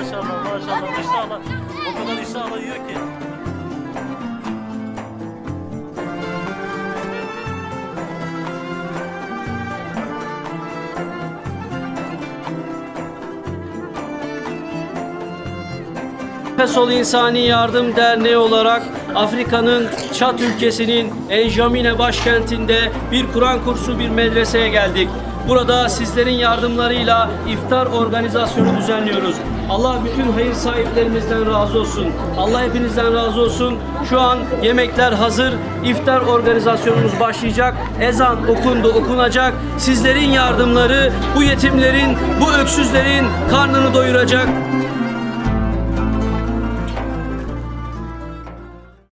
maşallah maşallah inşallah o kadar inşallah yiyor ki. Fesol İnsani Yardım Derneği olarak Afrika'nın Çat ülkesinin Enjamine başkentinde bir Kur'an kursu bir medreseye geldik. Burada sizlerin yardımlarıyla iftar organizasyonu düzenliyoruz. Allah bütün hayır sahiplerimizden razı olsun. Allah hepinizden razı olsun. Şu an yemekler hazır. İftar organizasyonumuz başlayacak. Ezan okundu, okunacak. Sizlerin yardımları bu yetimlerin, bu öksüzlerin karnını doyuracak.